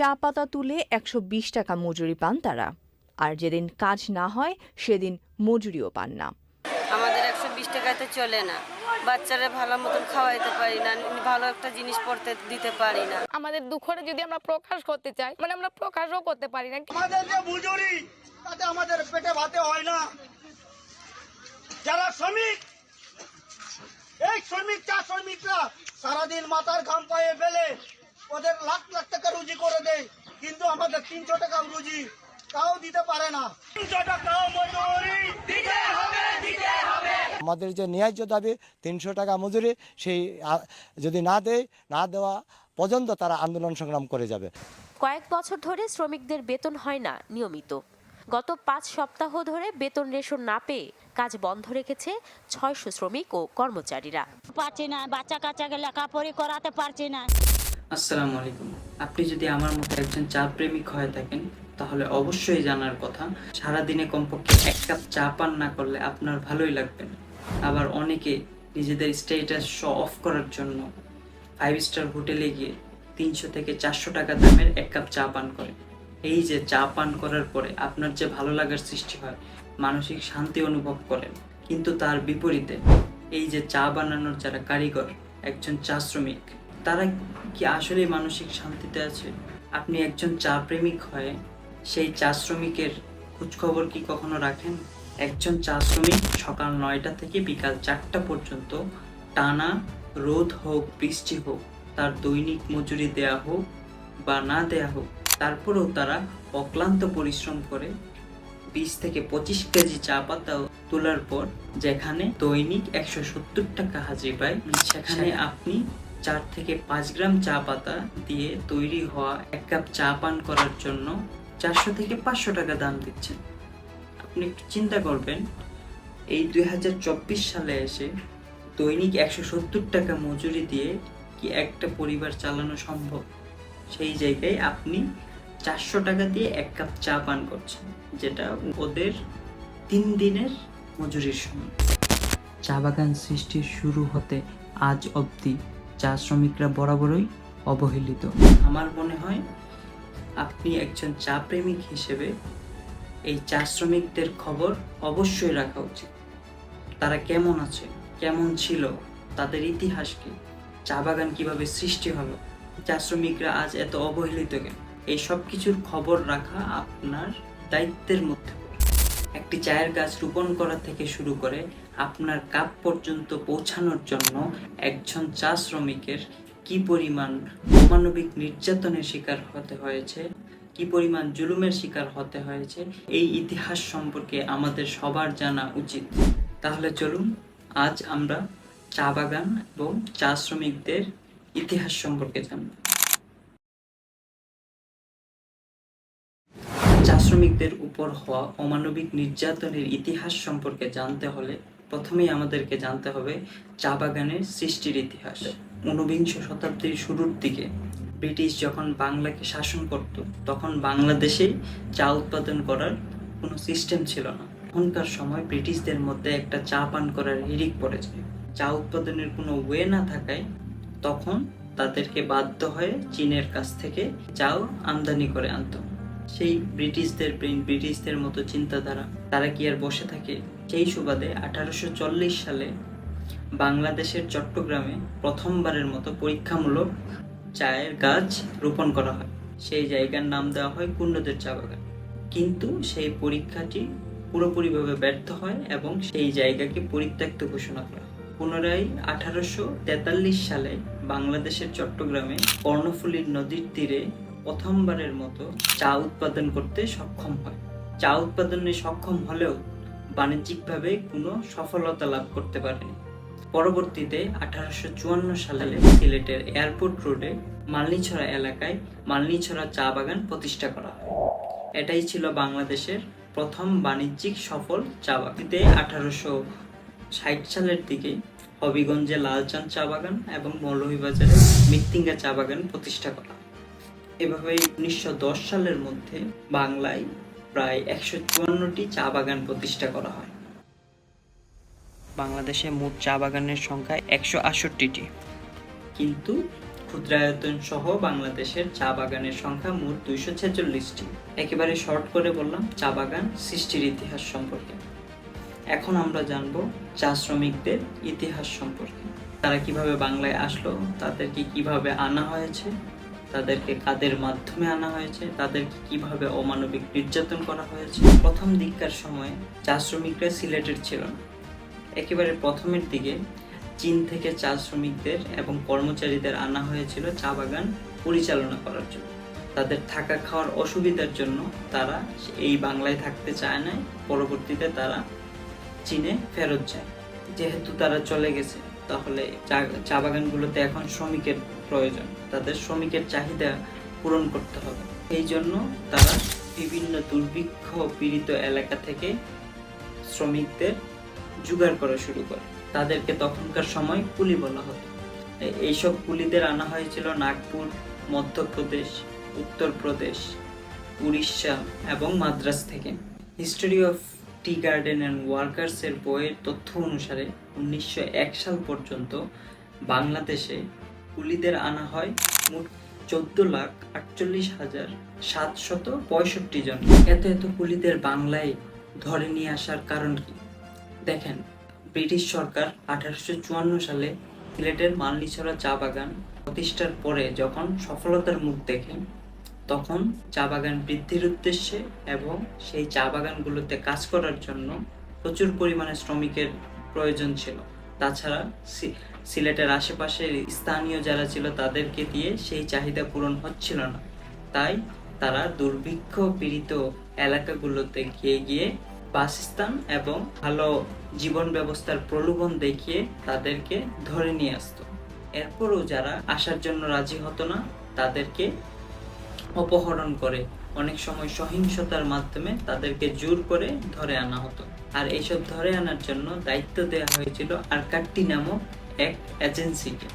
চা পাতা তুলে একশো বিশ টাকা মজুরি পান তারা। আর যেদিন কাজ না হয় সেদিন মজুরিও পান না। আমাদের একশো বিশ টাকাতে চলে না। বাচ্চারা ভালো মতন খাওয়াইতে পারি না ভালো একটা জিনিস পড়তে দিতে পারি না। আমাদের দুঃখটা যদি আমরা প্রকাশ করতে চাই মানে আমরা প্রকাশও করতে পারি না। আমাদের যে মজুরি তাতে আমাদের পেটে ভাতে হয় না। যারা শ্রমিক এই শ্রমিক চা শ্রমিকরা সারাদিন মাথার ঘাম পায়ে ফেলে ওদের লাখ লাখ টাকা রুজি করে দেয়। কিন্তু আমাদের তিনশো টাকা রুজি তাও দিতে পারে না। তিনশো টাকা মজুরি দিতে হবে দিতে হবে। আমাদের যে ন্যায্য দাবি তিনশো টাকা মজুরি সেই যদি না দেয় না দেওয়া পর্যন্ত তারা আন্দোলন সংগ্রাম করে যাবে। কয়েক বছর ধরে শ্রমিকদের বেতন হয় না নিয়মিত। গত পাঁচ সপ্তাহ ধরে বেতন রেশন না পেয়ে কাজ বন্ধ রেখেছে ছয়শো শ্রমিক ও কর্মচারীরা। পারছি না বাচ্চা কাচ্চাকে লেখাপড়ি করাতে পারছি না। আসসালামু আলাইকুম। আপনি যদি আমার মতো একজন চা প্রেমিক হয়ে থাকেন, তাহলে অবশ্যই জানার কথা, সারাদিনে কমপক্ষে এক কাপ চা পান না করলে আপনার ভালোই লাগবে না। আবার অনেকে নিজেদের স্টেটাস শো অফ করার জন্য ফাইভ স্টার হোটেলে গিয়ে তিনশো থেকে চারশো টাকা দামের এক কাপ চা পান করে। এই যে চা পান করার পরে আপনার যে ভালো লাগার সৃষ্টি হয়, মানসিক শান্তি অনুভব করেন। কিন্তু তার বিপরীতে এই যে চা বানানোর যারা কারিগর, একজন চা শ্রমিক তারা কি আসলে মানসিক শান্তিতে আছে? আপনি একজন চা প্রেমিক হয়ে সেই চা শ্রমিকের খোঁজখবর কি কখনো রাখেন? একজন চা শ্রমিক সকাল নয়টা থেকে বিকাল চারটা পর্যন্ত টানা রোদ হোক, বৃষ্টি হোক, তার দৈনিক মজুরি দেয়া হোক বা না দেয়া হোক, তারপরেও তারা অক্লান্ত পরিশ্রম করে বিশ থেকে পঁচিশ কেজি চা পাতা তোলার পর যেখানে দৈনিক একশো সত্তর টাকা হাজির পায়, সেখানে আপনি চার থেকে পাঁচ গ্রাম চা পাতা দিয়ে তৈরি হওয়া এক কাপ চা পান করার জন্য চারশো থেকে পাঁচশো টাকা দাম দিচ্ছেন। আপনি একটু চিন্তা করবেন, এই দুই হাজার চব্বিশ সালে এসে দৈনিক একশো সত্তর টাকা মজুরি দিয়ে কি একটা পরিবার চালানো সম্ভব? সেই জায়গায় আপনি চারশো টাকা দিয়ে এক কাপ চা পান করছেন, যেটা ওদের তিন দিনের মজুরির সমান চা বাগান সৃষ্টির শুরু হতে আজ অবধি চা শ্রমিকরা বরাবরই অবহেলিত। আমার মনে হয় আপনি একজন চা প্রেমিক হিসেবে এই চা শ্রমিকদের খবর অবশ্যই রাখা উচিত। তারা কেমন আছে? কেমন ছিল? তাদের ইতিহাস কি? চা বাগান কীভাবে সৃষ্টি হলো? চা শ্রমিকরা আজ এত অবহেলিত কেন? এই সব কিছুর খবর রাখা আপনার দায়িত্বের মধ্যে একটি চায়ের গাছ রোপণ করা থেকে শুরু করে আপনার কাপ পর্যন্ত পৌঁছানোর জন্য একজন চা শ্রমিকের কি পরিমাণ অমানবিক নির্যাতনের শিকার হতে হয়েছে, কি পরিমাণ জুলুমের শিকার হতে হয়েছে, এই ইতিহাস সম্পর্কে আমাদের সবার জানা উচিত। তাহলে চলুন, আজ আমরা চা বাগান এবং চা শ্রমিকদের ইতিহাস সম্পর্কে জানব। চা শ্রমিকদের উপর হওয়া অমানবিক নির্যাতনের ইতিহাস সম্পর্কে জানতে হলে প্রথমেই আমাদেরকে জানতে হবে চা বাগানের সৃষ্টির ইতিহাস। ঊনবিংশ শতাব্দীর শুরুর দিকে ব্রিটিশ যখন বাংলাকে শাসন করত, তখন বাংলাদেশে চা উৎপাদন করার কোনো সিস্টেম ছিল না। তখনকার সময় ব্রিটিশদের মধ্যে একটা চা পান করার হিড়িক পড়েছে। চা উৎপাদনের কোনো ওয়ে না থাকায় তখন তাদেরকে বাধ্য হয়ে চীনের কাছ থেকে চাও আমদানি করে আনতো। সেই ব্রিটিশদের ব্রিটিশদের মতো চিন্তাধারা, তারা কি আর বসে থাকে? সেই সুবাদে আঠারোশো চল্লিশ সালে বাংলাদেশের চট্টগ্রামে প্রথমবারের মতো পরীক্ষামূলক চায়ের গাছ রোপণ করা হয়। সেই জায়গার নাম দেওয়া হয় কুণ্ডদের চা বাগান। কিন্তু সেই পরীক্ষাটি পুরোপুরিভাবে ব্যর্থ হয় এবং সেই জায়গাকে পরিত্যক্ত ঘোষণা করা হয়। পুনরায় আঠারোশো তেতাল্লিশ সালে বাংলাদেশের চট্টগ্রামে কর্ণফুলীর নদীর তীরে প্রথমবারের মতো চা উৎপাদন করতে সক্ষম হয়। চা উৎপাদনে সক্ষম হলেও বাণিজ্যিকভাবে কোনো সফলতা লাভ করতে পারেনি পরবর্তীতে আঠারোশো চুয়ান্ন সালে সিলেটের এয়ারপোর্ট রোডে মালনিছড়া এলাকায় মালনিছড়া চা বাগান প্রতিষ্ঠা করা হয়। এটাই ছিল বাংলাদেশের প্রথম বাণিজ্যিক সফল চা বাগানিতে আঠারোশো ষাট সালের দিকে হবিগঞ্জে লালচাঁদ চা বাগান এবং মৌলভীবাজারে মৃত্তিঙ্গা চা বাগান প্রতিষ্ঠা করা। এভাবে উনিশশো দশ সালের মধ্যে বাংলায় প্রায় একশো চুয়ান্নটি চা বাগান প্রতিষ্ঠা করা হয়। বাংলাদেশে মোট চা বাগানের সংখ্যা একশো আটষট্টিটি। কিন্তু ক্ষুদ্রায়তন সহ বাংলাদেশের চা বাগানের সংখ্যা মোট দুইশো ছেচল্লিশটি। একেবারে শর্ট করে বললাম চা বাগান সৃষ্টির ইতিহাস সম্পর্কে। এখন আমরা জানব চা শ্রমিকদের ইতিহাস সম্পর্কে। তারা কীভাবে বাংলায় আসলো তাদেরকে কীভাবে আনা হয়েছে তাদেরকে কাদের মাধ্যমে আনা হয়েছে, তাদেরকে কীভাবে অমানবিক নির্যাতন করা হয়েছে। প্রথম দিককার সময়ে চা শ্রমিকরা সিলেটের ছিল না। একেবারে প্রথমের দিকে চীন থেকে চা শ্রমিকদের এবং কর্মচারীদের আনা হয়েছিল চা বাগান পরিচালনা করার জন্য। তাদের থাকা খাওয়ার অসুবিধার জন্য তারা এই বাংলায় থাকতে চায় না পরবর্তীতে তারা চীনে ফেরত যায়। যেহেতু তারা চলে গেছে তাহলে চা- বাগানগুলোতে এখন শ্রমিকের প্রয়োজন। তাদের শ্রমিকের চাহিদা পূরণ করতে হবে। এই জন্য তারা বিভিন্ন দুর্ভিক্ষ পীড়িত এলাকা থেকে শ্রমিকদের জোগাড় করা শুরু করে। তাদেরকে তখনকার সময় কুলি বলা হতো। এইসব কুলিদের আনা হয়েছিল নাগপুর, মধ্যপ্রদেশ, উত্তরপ্রদেশ, উড়িষ্যা এবং মাদ্রাজ থেকে। History of tea garden and ওয়ার্কার্সের বইয়ের তথ্য অনুসারে উনিশশো এক সাল পর্যন্ত বাংলাদেশে কুলিদের আনা হয় মোট চোদ্দ লাখ আটচল্লিশ হাজার সাতশত পঁয়ষট্টি জন। এত এত কুলিদের বাংলায় ধরে নিয়ে আসার কারণ কি? দেখেন, ব্রিটিশ সরকার আঠারোশো চুয়ান্ন সালে সিলেটের মালনিছড়া চা বাগান প্রতিষ্ঠার পরে যখন সফলতার মুখ দেখে তখন চা বাগান বৃদ্ধির উদ্দেশ্যে এবং সেই চা বাগানগুলোতে কাজ করার জন্য প্রচুর পরিমাণে শ্রমিকের প্রয়োজন ছিল। তাছাড়া সিলেটের আশেপাশে স্থানীয় যারা ছিল তাদেরকে দিয়ে সেই চাহিদা পূরণ হচ্ছিল না। তাই তারা দুর্ভিক্ষ পীড়িত এলাকাগুলোতে গিয়ে গিয়ে বাসস্থান এবং ভালো জীবন ব্যবস্থার প্রলোভন দেখিয়ে তাদেরকে ধরে নিয়ে আসতো। এরপরও যারা আসার জন্য রাজি হতো না, তাদেরকে অপহরণ করে। অনেক সময় সহিংসতার মাধ্যমে তাদেরকে জোর করে ধরে আনা হতো। আর এইসব ধরে আনার জন্য দায়িত্ব দেওয়া হয়েছিল আরকাট্টি নামক এক এজেন্সিকে।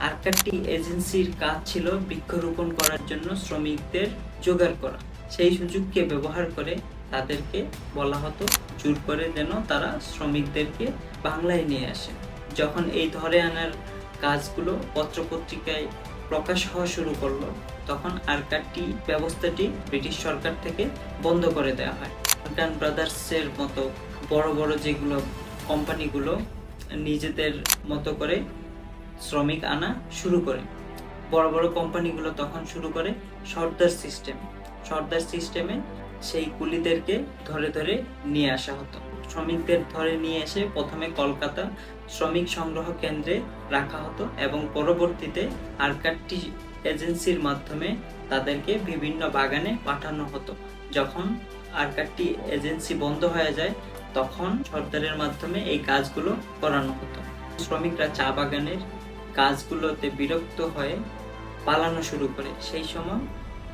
আরকাট্টি এজেন্সির কাজ ছিল বৃক্ষরোপণ করার জন্য শ্রমিকদের জোগাড় করা। সেই সুযোগকে ব্যবহার করে তাদেরকে বলা হতো জোর করে যেন তারা শ্রমিকদেরকে বাংলায় নিয়ে আসে। যখন এই ধরে আনার কাজগুলো পত্রপত্রিকায় প্রকাশ হওয়া শুরু করল, তখন আরকাট্টি ব্যবস্থাটি ব্রিটিশ সরকার থেকে বন্ধ করে দেওয়া হয়। আফগান ব্রাদার্সের মতো বড় বড় যেগুলো কোম্পানিগুলো নিজেদের মতো করে শ্রমিক আনা শুরু করে। বড় বড় কোম্পানিগুলো তখন শুরু করে সর্দার সিস্টেম। সর্দার সিস্টেমে সেই কুলিদেরকে ধরে ধরে নিয়ে আসা হতো। শ্রমিকদের ধরে নিয়ে এসে প্রথমে কলকাতা শ্রমিক সংগ্রহ কেন্দ্রে রাখা হতো এবং পরবর্তীতে আরকাট্টি এজেন্সির মাধ্যমে তাদেরকে বিভিন্ন বাগানে পাঠানো হতো। যখন আরকাট্টি এজেন্সি বন্ধ হয়ে যায়, তখন সরকারের মাধ্যমে এই কাজগুলো করানো হতো। শ্রমিকরা চা বাগানের কাজগুলোতে বিরক্ত হয়ে পালানো শুরু করে। সেই সময়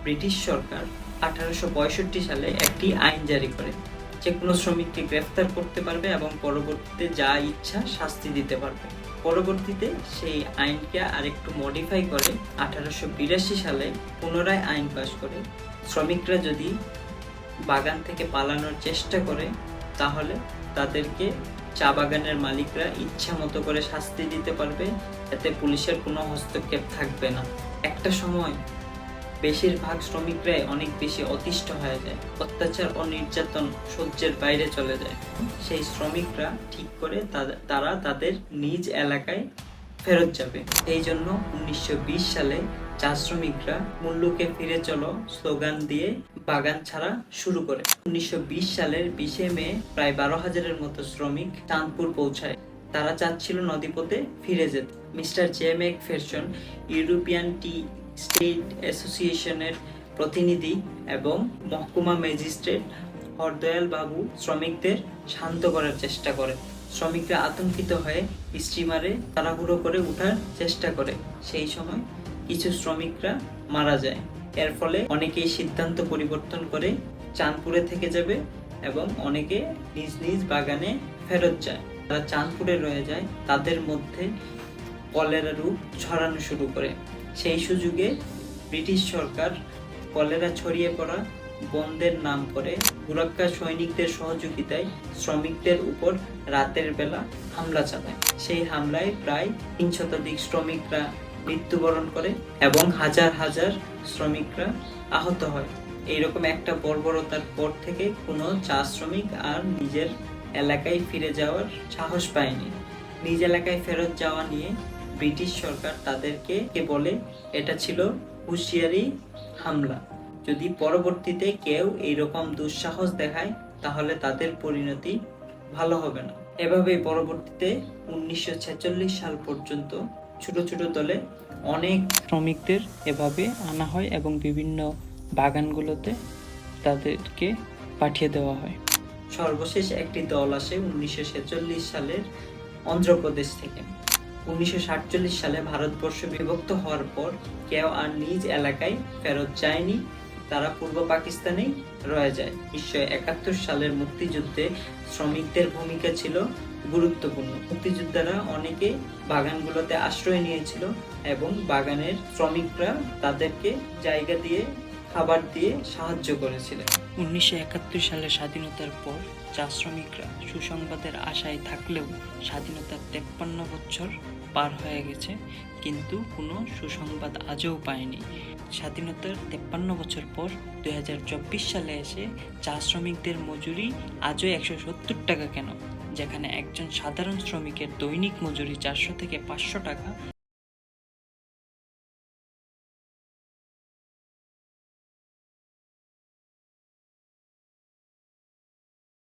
ব্রিটিশ সরকার আঠারোশো পঁয়ষট্টি সালে একটি আইন জারি করে। যে কোনো শ্রমিককে গ্রেফতার করতে পারবে এবং পরবর্তীতে যা ইচ্ছা শাস্তি দিতে পারবে। পরবর্তীতে সেই আইনকে আরেকটু মডিফাই করে আঠারোশো বিরাশি সালে পুনরায় আইন পাশ করে শ্রমিকরা যদি বাগান থেকে পালানোর চেষ্টা করে, তাহলে তাদেরকে চা বাগানের মালিকরা ইচ্ছা মতো করে শাস্তি দিতে পারবে। এতে পুলিশের কোনো হস্তক্ষেপ থাকবে না। একটা সময় বেশিরভাগ শ্রমিকরাই অনেক বেশি অতিষ্ঠ হয়ে যায়। অত্যাচার ও নির্যাতন সহ্যের বাইরে চলে যায়। সেই শ্রমিকরা ঠিক করে তারা তাদের নিজ এলাকায় ফেরত যাবে। এই জন্য উনিশশো বিশ সালে চা শ্রমিকরা মুল্লুকে ফিরে চলো স্লোগান দিয়ে বাগান ছাড়া শুরু করে। উনিশশো বিশ সালের বিশে মে প্রায় বারো হাজারের মতো শ্রমিক চাঁদপুর পৌঁছায়। তারা চাচ্ছিল নদীপথে ফিরে যেতে। Mister J McPherson European tea state অ্যাসোসিয়েশনের প্রতিনিধি এবং মহকুমা ম্যাজিস্ট্রেট হরদয়াল বাবু শ্রমিকদের শান্ত করার চেষ্টা করে। শ্রমিকরা আতঙ্কিত হয়ে স্টিমারে তাড়াহুড়ো করে ওঠার চেষ্টা করে। সেই সময় কিছু শ্রমিকরা মারা যায়। এর ফলে অনেকেই সিদ্ধান্ত পরিবর্তন করে চাঁদপুরে থেকে যাবে এবং অনেকে নিজ নিজ বাগানে ফেরত যায়। যারা চাঁদপুরে রয়ে যায়, তাদের মধ্যে কলেরা রোগ ছড়ানো শুরু করে। সেই সুযোগে ব্রিটিশ সরকার কলেরা ছড়িয়ে পড়া বন্ধের নাম করে গুরাক্কা সৈনিকদের সহযোগিতায় শ্রমিকদের উপর রাতের বেলা হামলা চালায়। সেই হামলায় প্রায় তিন শতাধিক শ্রমিকরা মৃত্যুবরণ করে এবং হাজার হাজার শ্রমিকরা আহত হয়। এইরকম একটা বর্বরতার পর থেকে কোনো চা শ্রমিক আর নিজের এলাকায় ফিরে যাওয়ার সাহস পায়নি। নিজ এলাকায় ফেরত যাওয়া নিয়ে ব্রিটিশ সরকার তাদেরকে কে বলে? এটা ছিল হুঁশিয়ারি হামলা। যদি পরবর্তীতে কেউ এইরকম দুঃসাহস দেখায়, তাহলে তাদের পরিণতি ভালো হবে না। এভাবেই পরবর্তীতে উনিশশো ছেচল্লিশ সাল পর্যন্ত ছোট ছোট দলে অনেক শ্রমিকদের এভাবে আনা হয় এবং বিভিন্ন বাগানগুলোতে তাদেরকে পাঠিয়ে দেওয়া হয়। সর্বশেষ একটি দল আসে উনিশশো ছেচল্লিশ সালের অন্ধ্রপ্রদেশ থেকে। উনিশশো সাতচল্লিশ সালে ভারতবর্ষ বিভক্ত হওয়ার পর কেউ আর নিজ এলাকায় ফেরত যায়নি। তারা পূর্ব পাকিস্তানেই রয়ে যায়। উনিশশো একাত্তর সালের মুক্তিযুদ্ধে শ্রমিকদের ভূমিকা ছিল গুরুত্বপূর্ণ। মুক্তিযোদ্ধারা অনেকে বাগানগুলোতে আশ্রয় নিয়েছিল এবং বাগানের শ্রমিকরা তাদেরকে জায়গা দিয়ে, খাবার দিয়ে সাহায্য করেছিলেন। উনিশশো একাত্তর সালের স্বাধীনতার পর চা শ্রমিকরা সুসংবাদের আশায় থাকলেও স্বাধীনতার তেপ্পান্ন বছর পার হয়ে গেছে, কিন্তু কোনো সুসংবাদ আজও পায়নি। স্বাধীনতার তেপ্পান্ন বছর পর দু হাজার চব্বিশ সালে এসে চা শ্রমিকদের মজুরি আজও একশো সত্তর টাকা কেন? যেখানে একজন সাধারণ শ্রমিকের দৈনিক মজুরি চারশো থেকে পাঁচশো টাকা